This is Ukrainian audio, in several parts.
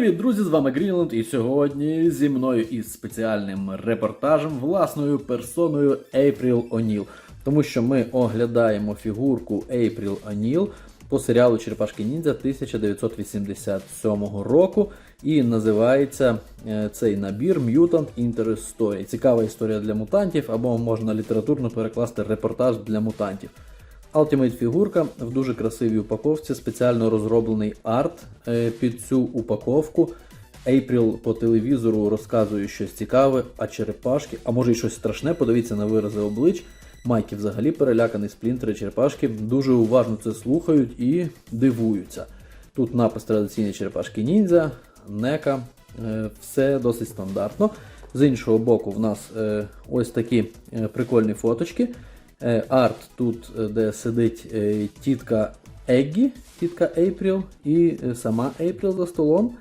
Привіт, друзі! З вами Грінленд, і сьогодні зі мною із спеціальним репортажем власною персоною Ейпріл О'Ніл. Тому що ми оглядаємо фігурку Ейпріл О'Ніл по серіалу Черепашки Ніндзя 1987 року. І називається е, цей набір Mutant Interest Story. Цікава історія для мутантів, або можна літературно перекласти репортаж для мутантів. Ultimate фігурка в дуже красивій упаковці, спеціально розроблений арт е, під цю упаковку. April по телевізору розказує щось цікаве, а черепашки, а може й щось страшне, подивіться на вирази облич. Майки взагалі переляканий, сплінтери, черепашки дуже уважно це слухають і дивуються. Тут напис традиційні черепашки ніндзя, нека, е, все досить стандартно. З іншого боку, в нас е, ось такі прикольні фоточки. Е, Арт тут, е, де сидить е, тітка Еггі, тітка Ейпріл і сама Ейпріл за столом.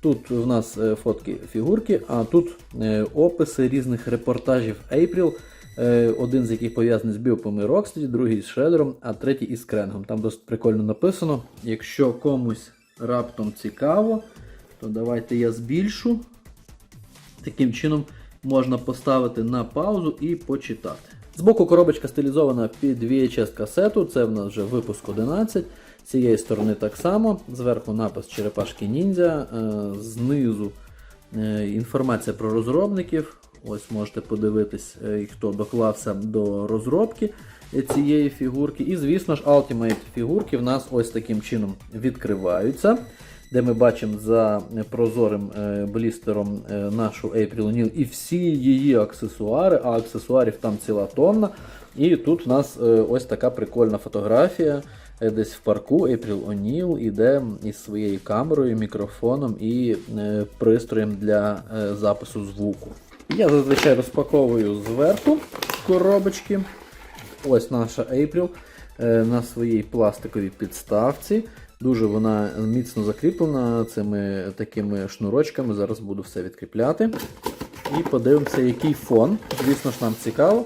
Тут в нас фотки фігурки, а тут описи різних репортажів Ейпріл. Один з яких пов'язаний з біопами Рокстеді, другий з Шредером, а третій із Кренгом. Там досить прикольно написано. Якщо комусь раптом цікаво, то давайте я збільшу. Таким чином можна поставити на паузу і почитати. Збоку коробочка стилізована під VHS касету, це в нас вже випуск 11. З цієї сторони так само. Зверху напис Черепашки Ніндзя, е, знизу е, інформація про розробників. Ось можете подивитись, е, хто доклався до розробки цієї фігурки. І, звісно ж, Ultimate фігурки в нас ось таким чином відкриваються де ми бачимо за прозорим е, блістером е, нашу April O'Neil і всі її аксесуари, а аксесуарів там ціла тонна. І тут у нас е, ось така прикольна фотографія. Десь в парку April O'Neil іде із своєю камерою, мікрофоном і пристроєм для запису звуку. Я зазвичай розпаковую зверху коробочки. Ось наша April на своїй пластиковій підставці. Дуже вона міцно закріплена цими такими шнурочками. Зараз буду все відкріпляти. І подивимося, який фон. Звісно ж, нам цікаво.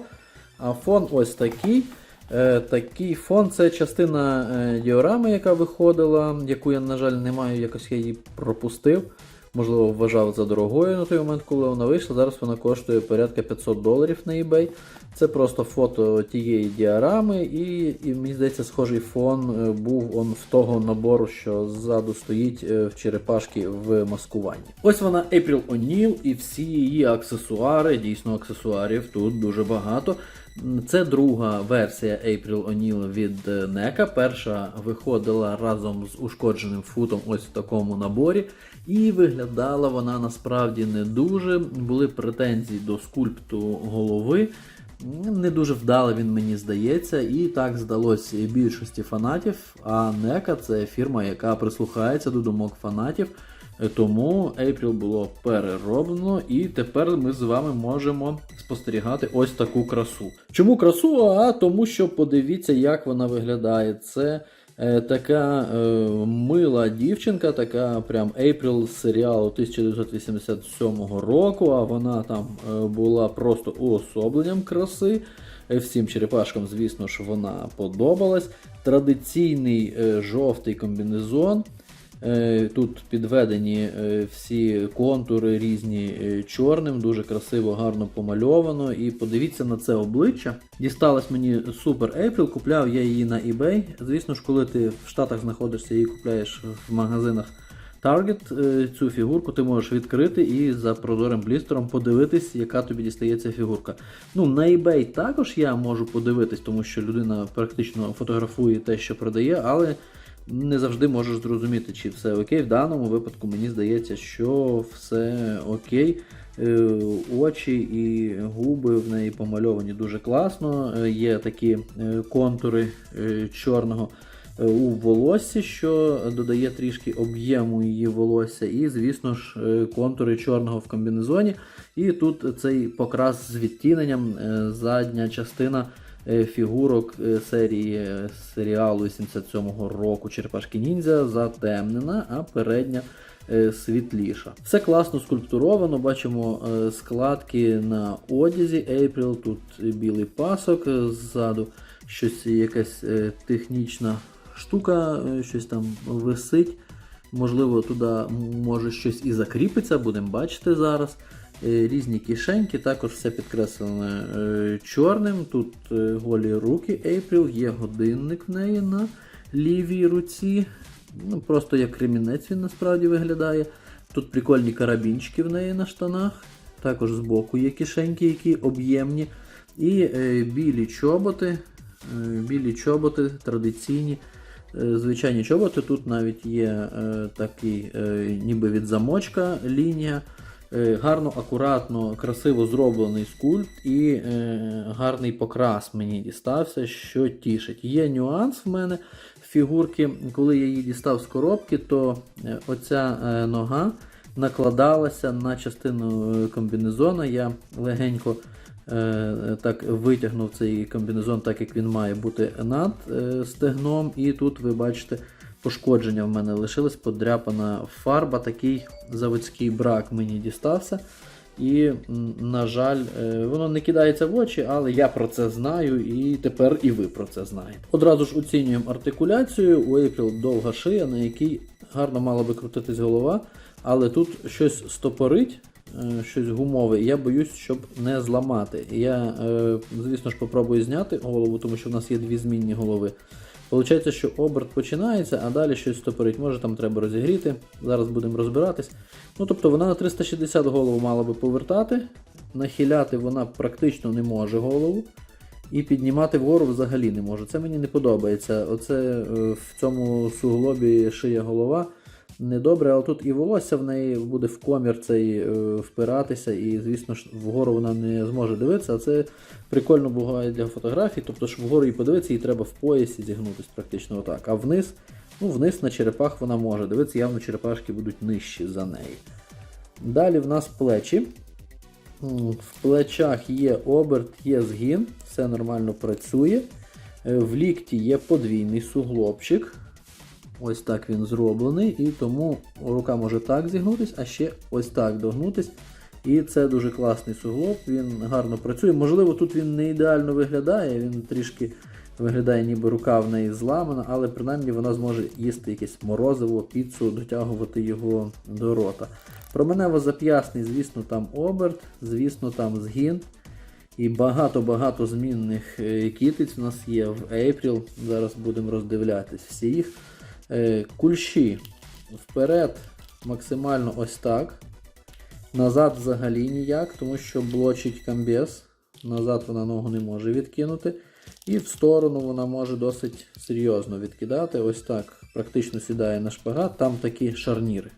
А фон ось такий. Е, Такий фон це частина е, діорами, яка виходила, яку я, на жаль, не маю, якось я її пропустив. Можливо, вважав за дорогою на той момент, коли вона вийшла. Зараз вона коштує порядка 500 доларів на eBay. Це просто фото тієї діарами, і, і мені здається, схожий фон е, був он в того набору, що ззаду стоїть е, в черепашки в маскуванні. Ось вона April O'Neil і всі її аксесуари. Дійсно, аксесуарів тут дуже багато. Це друга версія April O'Neil від е, NECA. Перша виходила разом з ушкодженим футом ось в такому наборі. І виглядала вона насправді не дуже. Були претензії до скульпту голови. Не дуже вдало він мені здається, і так здалося і більшості фанатів. А NECA це фірма, яка прислухається до думок фанатів. Тому April було перероблено, і тепер ми з вами можемо спостерігати ось таку красу. Чому красу? А тому, що подивіться, як вона виглядає. Це е, така е, мила дівчинка, така прям April з серіалу 1987 року, а вона там е, була просто уособленням краси. Е, Всім черепашкам, звісно ж, вона подобалась. Традиційний е, жовтий комбінезон. Е, Тут підведені е, всі контури різні е, чорним, дуже красиво, гарно помальовано. І подивіться на це обличчя. Дісталась мені супер April, купляв я її на eBay. Звісно ж, коли ти в Штатах знаходишся і купляєш в магазинах Target цю фігурку, ти можеш відкрити і за прозорим блістером подивитись, яка тобі дістається фігурка. Ну, на eBay також я можу подивитись, тому що людина практично фотографує те, що продає, але не завжди можеш зрозуміти, чи все окей. В даному випадку мені здається, що все окей. Е, Очі і губи в неї помальовані дуже класно. Е, Є такі е, контури чорного у волоссі, що додає трішки об'єму її волосся, і, звісно ж, контури чорного в комбінезоні. І тут цей покрас з відтіненням, задня частина фігурок е, серії е, серіалу 87-го року Черепашки Ніндзя затемнена, а передня е, світліша. Все класно скульптуровано, бачимо е, складки на одязі April, тут білий пасок е, ззаду, щось якась е, технічна штука, е, щось там висить. Можливо, туди може щось і закріпиться, будемо бачити зараз. Е, Різні кишеньки, також все підкреслене е, чорним. Тут е, голі руки April, є годинник в неї на лівій руці. Ну, просто як ремінець він насправді виглядає. Тут прикольні карабінчики в неї на штанах. Також збоку є кишеньки, які об'ємні. І е, білі чоботи. Е, білі чоботи традиційні. Е, Звичайні чоботи. Тут навіть є е, такий, е, ніби від замочка лінія. Е, гарно, акуратно, красиво зроблений скульпт і е, гарний покрас мені дістався, що тішить. Є нюанс в мене фігурки, коли я її дістав з коробки, то е, оця е, нога накладалася на частину комбінезона. Я легенько так витягнув цей комбінезон, так як він має бути над стегном. І тут ви бачите. Пошкодження в мене лишилось, подряпана фарба, такий заводський брак мені дістався. І, на жаль, е, воно не кидається в очі, але я про це знаю, і тепер і ви про це знаєте. Одразу ж оцінюємо артикуляцію. У April довга шия, на якій гарно мала би крутитись голова, але тут щось стопорить, е, щось гумове, я боюсь, щоб не зламати. Я, е, звісно ж, попробую зняти голову, тому що в нас є дві змінні голови. Получається, що оберт починається, а далі щось стопорить. Може там треба розігріти. Зараз будемо розбиратись. Ну тобто вона на 360 голову мала би повертати. Нахиляти вона практично не може голову. І піднімати вгору взагалі не може. Це мені не подобається. Оце е, в цьому суглобі шия голова недобре, але тут і волосся в неї буде в комір цей е, впиратися, і, звісно ж, вгору вона не зможе дивитися. А це прикольно буває для фотографій. Тобто, щоб вгору її подивитися, їй треба в поясі зігнутися практично отак. А вниз, ну, вниз на черепах вона може дивитися, явно черепашки будуть нижчі за неї. Далі в нас плечі. В плечах є оберт, є згін, все нормально працює. Е, В лікті є подвійний суглобчик. Ось так він зроблений, і тому рука може так зігнутись, а ще ось так догнутись. І це дуже класний суглоб, він гарно працює. Можливо, тут він не ідеально виглядає, він трішки виглядає, ніби рука в неї зламана, але принаймні вона зможе їсти якесь морозиво, піцу, дотягувати його до рота. Променево зап'ясний, звісно, там оберт, звісно, там згін. І багато-багато змінних е, кітиць у нас є в April. Зараз будемо роздивлятись всіх. Е, Кульші вперед максимально ось так. Назад взагалі ніяк, тому що блочить камбез. Назад вона ногу не може відкинути. І в сторону вона може досить серйозно відкидати. Ось так практично сідає на шпагат, там такі шарніри.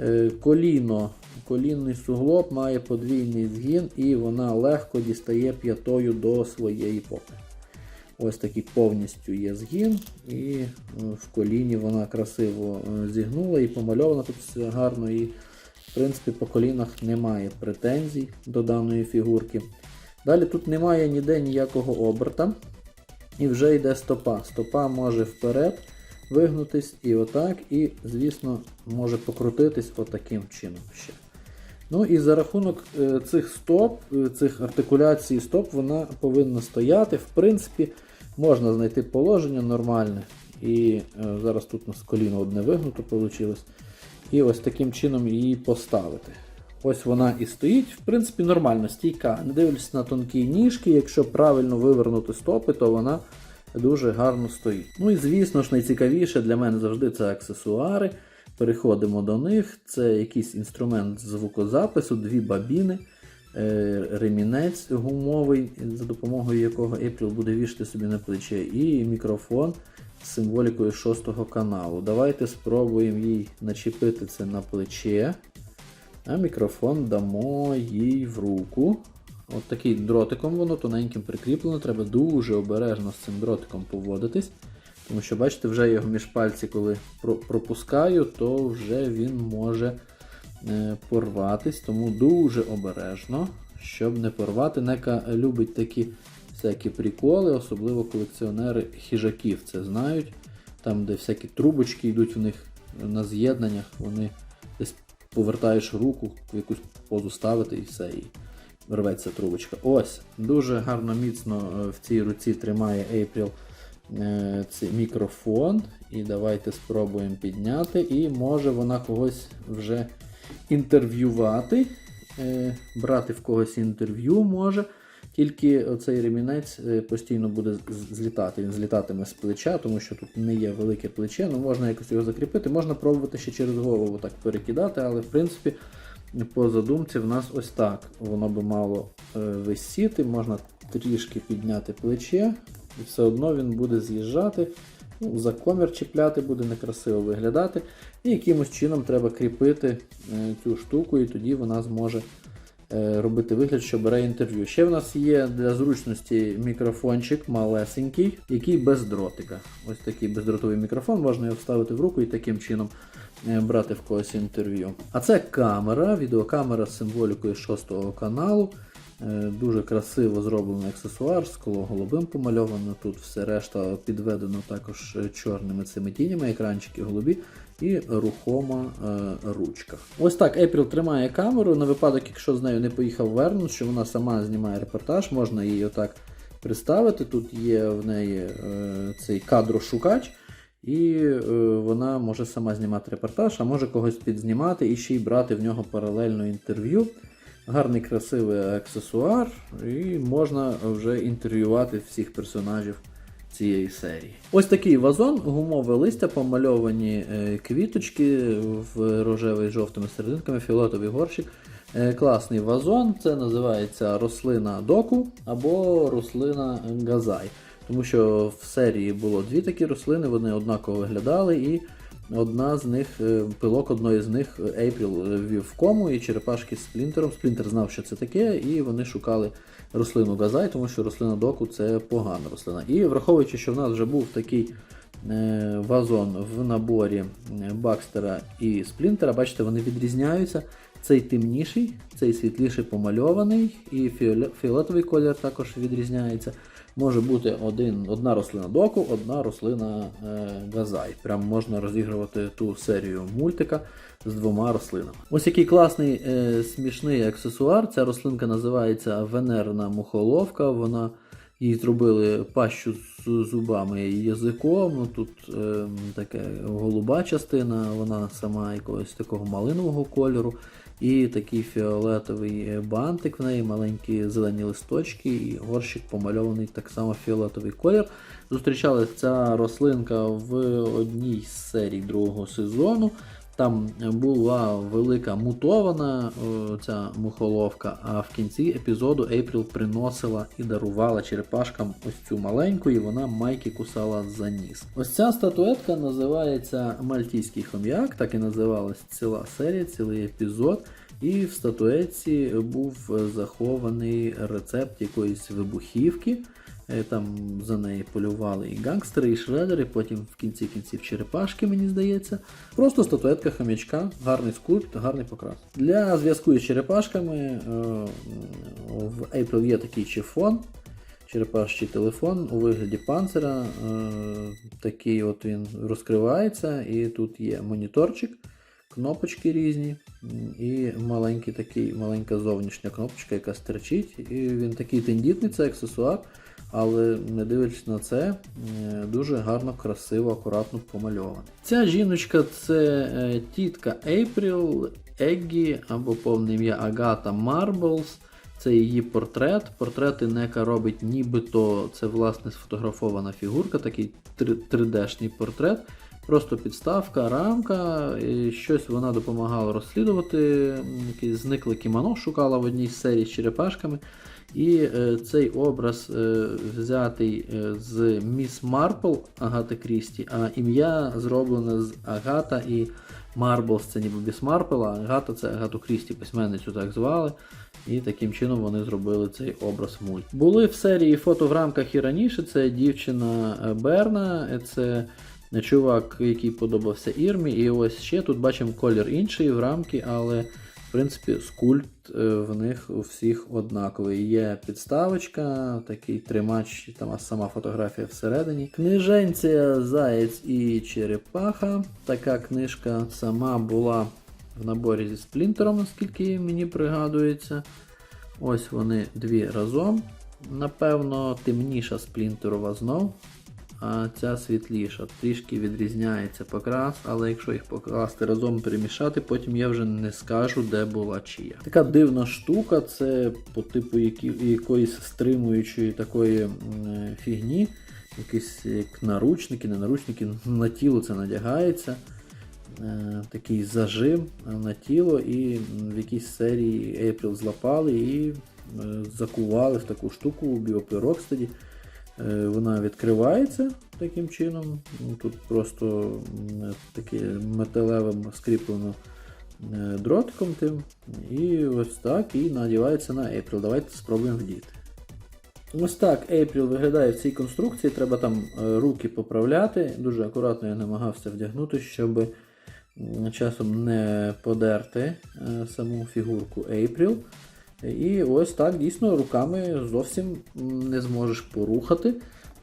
Е, Коліно, колінний суглоб має подвійний згін і вона легко дістає п'ятою до своєї попи. Ось такий повністю є згін, і е, в коліні вона красиво е, зігнула і помальована тут гарно. І, в принципі, по колінах немає претензій до даної фігурки. Далі тут немає ніде ніякого оберта. І вже йде стопа. Стопа може вперед вигнутись і отак, і, звісно, може покрутитись отаким чином ще. Ну і за рахунок е, цих стоп, цих артикуляцій стоп, вона повинна стояти. В принципі, можна знайти положення нормальне. І е, зараз тут у нас коліно одне вигнуто вийшло. І ось таким чином її поставити. Ось вона і стоїть, в принципі, нормально, стійка. Не дивлячись на тонкі ніжки, якщо правильно вивернути стопи, то вона дуже гарно стоїть. Ну і звісно ж, найцікавіше для мене завжди це аксесуари. Переходимо до них. Це якийсь інструмент звукозапису, дві бабіни, ремінець гумовий, за допомогою якого April буде вішати собі на плече, і мікрофон з символікою шостого каналу. Давайте спробуємо їй начепити це на плече. А мікрофон дамо їй в руку. От такий дротиком воно тоненьким прикріплено. Треба дуже обережно з цим дротиком поводитись. Тому що, бачите, вже його між пальці, коли пропускаю, то вже він може е, порватись. Тому дуже обережно, щоб не порвати. Нека любить такі всякі приколи, особливо колекціонери хижаків це знають. Там, де всякі трубочки йдуть в них на з'єднаннях, вони десь повертаєш руку, в якусь позу ставити і все. І рветься трубочка. Ось, дуже гарно міцно е, в цій руці тримає April е, цей мікрофон. І давайте спробуємо підняти. І може вона когось вже інтерв'ювати. Е, брати в когось інтерв'ю може. Тільки оцей ремінець е, постійно буде злітати. Він злітатиме з плеча, тому що тут не є велике плече. Ну можна якось його закріпити. Можна пробувати ще через голову так перекидати, але в принципі по задумці в нас ось так. Воно би мало е, висіти, можна трішки підняти плече, і все одно він буде з'їжджати. За комір чіпляти буде некрасиво виглядати. І якимось чином треба кріпити е, цю штуку, і тоді вона зможе е, робити вигляд, що бере інтерв'ю. Ще в нас є для зручності мікрофончик малесенький, який без дротика. Ось такий бездротовий мікрофон, можна його вставити в руку і таким чином е, брати в когось інтерв'ю. А це камера, відеокамера з символікою 6 каналу. Е, Дуже красиво зроблений аксесуар, скло голубим помальовано. Тут все решта підведено також е, чорними цими тінями, екранчики голубі і рухома е, ручка. Ось так April тримає камеру на випадок, якщо з нею не поїхав Вернус, що вона сама знімає репортаж, можна її отак приставити. Тут є в неї е, цей кадрошукач. І е, вона може сама знімати репортаж, а може когось підзнімати і ще й брати в нього паралельно інтерв'ю. Гарний красивий аксесуар, і можна вже інтерв'ювати всіх персонажів цієї серії. Ось такий вазон, гумове листя, помальовані е, квіточки в рожевий з жовтими серединками, фіолетовий горщик. Е, Класний вазон, це називається рослина доку або рослина газай. Тому що в серії було дві такі рослини, вони однаково виглядали, і одна з них, е, пилок одної з них Ейпріл е, ввів в кому, і черепашки з Сплінтером. Сплінтер знав, що це таке, і вони шукали рослину газай, тому що рослина доку це погана рослина. І враховуючи, що в нас вже був такий е, вазон в наборі Бакстера і Сплінтера, бачите, вони відрізняються. Цей темніший, цей світліший помальований, і фіолетовий колір також відрізняється. Може бути один, одна рослина доку, одна рослина е, газай. Прям можна розігрувати ту серію мультика з двома рослинами. Ось який класний е, смішний аксесуар. Ця рослинка називається Венерна мухоловка. Вона їй зробили пащу з зубами і язиком. Ну, тут е, така голуба частина, вона сама якогось такого малинового кольору. І такий фіолетовий бантик в неї, маленькі зелені листочки, і горщик помальований так само фіолетовий колір. Зустрічалася ця рослинка в одній з серій другого сезону. Там була велика мутована о, ця мухоловка, а в кінці епізоду Ейпріл приносила і дарувала черепашкам ось цю маленьку, і вона майки кусала за ніс. Ось ця статуетка називається Мальтійський хом'як, так і називалась ціла серія, цілий епізод. І в статуетці був захований рецепт якоїсь вибухівки. Е, Там за неї полювали і гангстери, і шредери, потім в кінці кінців черепашки, мені здається. Просто статуетка хомячка, гарний скульпт, гарний покрас. Для зв'язку із черепашками е, в April є такий чифон, черепашчий телефон у вигляді панцира. Е, Такий от він розкривається, і тут є моніторчик. Кнопочки різні, і маленький такий, маленька зовнішня кнопочка, яка стерчить. І він такий тендітний, це аксесуар, але не дивлячись на це, е, дуже гарно, красиво, акуратно помальований. Ця жіночка це е, тітка Ейпріл Еггі або повне ім'я Агата Марблс. Це її портрет. Портрети Нека робить нібито це власне сфотографована фігурка, такий 3D-шний портрет. Просто підставка, рамка, і щось вона допомагала розслідувати. Якийсь зникле кімоно шукала в одній з серій з черепашками. І е, цей образ е, взятий е, з Міс Марпл Агати Крісті, а ім'я зроблене з Агата і Марблс це ніби Міс Марпл, а Агата це Агату Крісті, письменницю так звали. І таким чином вони зробили цей образ мульт. Були в серії фото в рамках і раніше. Це дівчина Берна, це чувак, який подобався Ірмі. І ось ще тут бачимо колір інший в рамки, але в принципі скульпт е, в них у всіх однаковий. Є підставочка, такий тримач, там сама фотографія всередині. Книженція Заєць і Черепаха. Така книжка сама була в наборі зі сплінтером, наскільки мені пригадується. Ось вони дві разом. Напевно, темніша сплінтерова знов. А ця світліша. Трішки відрізняється покрас, але якщо їх покласти разом перемішати, потім я вже не скажу, де була чия. Така дивна штука, це по типу якоїсь стримуючої такої фігні. Якісь як наручники, не наручники, на тіло це надягається. Е, такий зажим на тіло, і в якійсь серії April злапали і е, закували в таку штуку у. Е, Вона відкривається таким чином. Ну, Тут просто таке металевим скріплено е, дротиком тим. І ось так і надівається на April. Давайте спробуємо вдіти. Ось так April виглядає в цій конструкції. Треба там е, руки поправляти. Дуже акуратно я намагався вдягнути, щоб часом не подерти е, саму фігурку April. І ось так дійсно руками зовсім не зможеш порухати,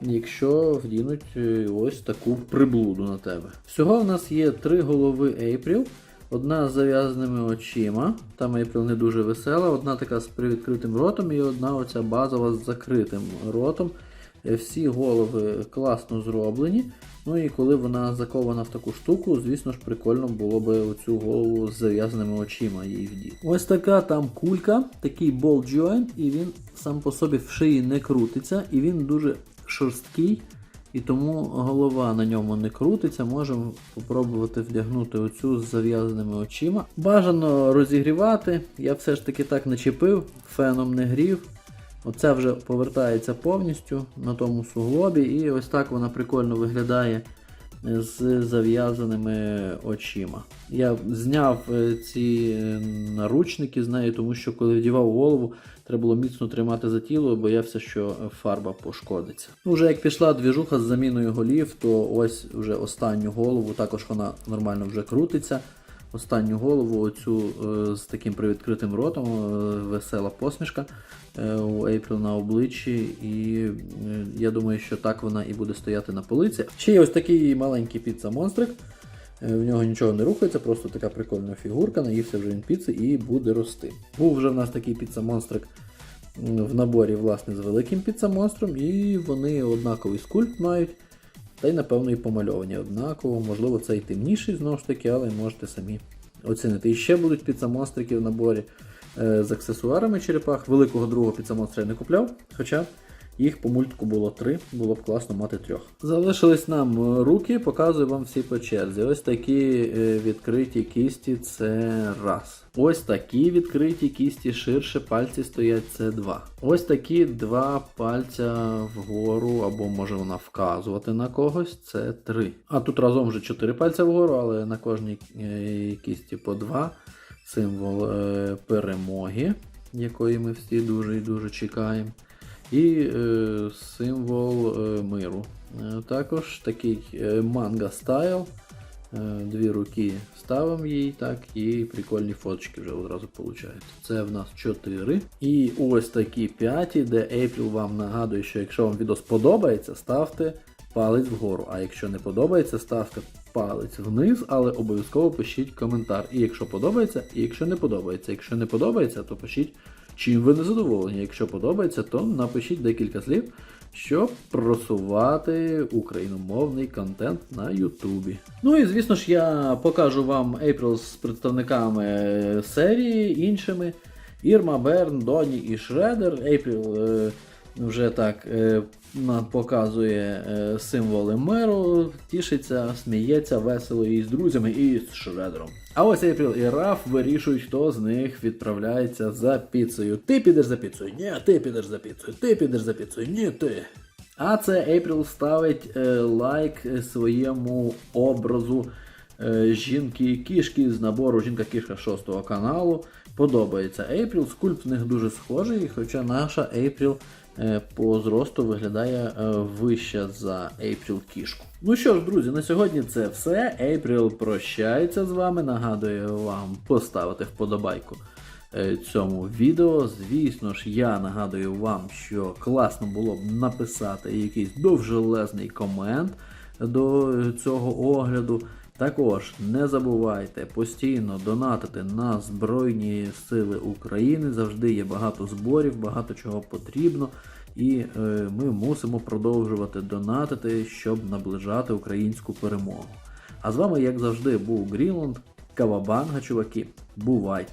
якщо вдінуть е, ось таку приблуду на тебе. Всього в нас є три голови April. Одна з зав'язаними очима, там April не дуже весела, одна така з привідкритим ротом і одна оця базова з закритим ротом. Е, Всі голови класно зроблені. Ну і коли вона закована в таку штуку, звісно ж, прикольно було би оцю голову з зав'язаними очима її вдіти. Ось така там кулька, такий ball joint, і він сам по собі в шиї не крутиться, і він дуже шорсткий. І тому голова на ньому не крутиться. Можемо спробувати вдягнути оцю з зав'язаними очима. Бажано розігрівати. Я все ж таки так начепив, феном не грів. Оце вже повертається повністю на тому суглобі, і ось так вона прикольно виглядає з зав'язаними очима. Я зняв е, ці е, наручники з нею, тому що коли вдівав голову, треба було міцно тримати за тіло, боявся, що фарба пошкодиться. Ну, вже як пішла двіжуха з заміною голів, то ось вже останню голову, також вона нормально вже крутиться. Останню голову, оцю е, з таким привідкритим ротом, е, весела посмішка е, у April на обличчі, і я думаю, що так вона і буде стояти на полиці. Ще є ось такий маленький піца-монстрик. В нього нічого не рухається, просто така прикольна фігурка, наївся вже він піци і буде рости. Був вже в нас такий піца-монстрик в наборі власне, з великим піца-монстром, і вони однаковий скульпт мають. Та й, напевно, і помальовані однаково. Можливо, це і темніший знову ж таки, але можете самі оцінити. І ще будуть піцамонстрики в наборі е, з аксесуарами черепах. Великого другого піцамонстра я не купляв, хоча їх по мультику було три, було б класно мати трьох. Залишились нам е, руки, показую вам всі по черзі. Ось такі е, відкриті кісті це раз. Ось такі відкриті кісті ширше пальці стоять це два. Ось такі два пальця вгору, або може вона вказувати на когось, це три. А тут разом вже чотири пальця вгору, але на кожній е, кісті по два. Символ перемоги, якої ми всі дуже і дуже чекаємо. І е, символ е, миру. Е, також такий е, манга стайл. Е, Дві руки ставимо їй, так, і прикольні фоточки вже одразу виходить. Це в нас 4. І ось такі 5, де April вам нагадує, що якщо вам відео сподобається, ставте палець вгору. А якщо не подобається, ставте палець вниз, але обов'язково пишіть коментар. І якщо подобається, і якщо не подобається. Якщо не подобається, то пишіть, чим ви не задоволені. Якщо подобається, то напишіть декілька слів, щоб просувати україномовний контент на Ютубі. Ну і звісно ж, я покажу вам April з представниками серії іншими. Ірма, Берн, Доні і Шредер. April е, вже так е, показує е, символи миру, тішиться, сміється весело і з друзями, і з Шредером. А ось April і Раф вирішують, хто з них відправляється за піцею. Ти підеш за піцею, ні, ти підеш за піцею, ти підеш за піцею, ні, ти. А це April ставить е, лайк своєму образу е, жінки-кішки з набору Жінка-кішка 6 каналу. Подобається April, скульпт в них дуже схожий, хоча наша April е, по зросту виглядає е, вища за April кішку. Ну що ж, друзі, на сьогодні це все. April прощається з вами. Нагадую вам поставити вподобайку е, цьому відео. Звісно ж, я нагадую вам, що класно було б написати якийсь довжелезний комент до цього огляду. Також не забувайте постійно донатити на Збройні Сили України. Завжди є багато зборів, багато чого потрібно. і е, ми мусимо продовжувати донатити, щоб наближати українську перемогу. А з вами, як завжди, був Грінланд. Кавабанга, чуваки. Бувайте!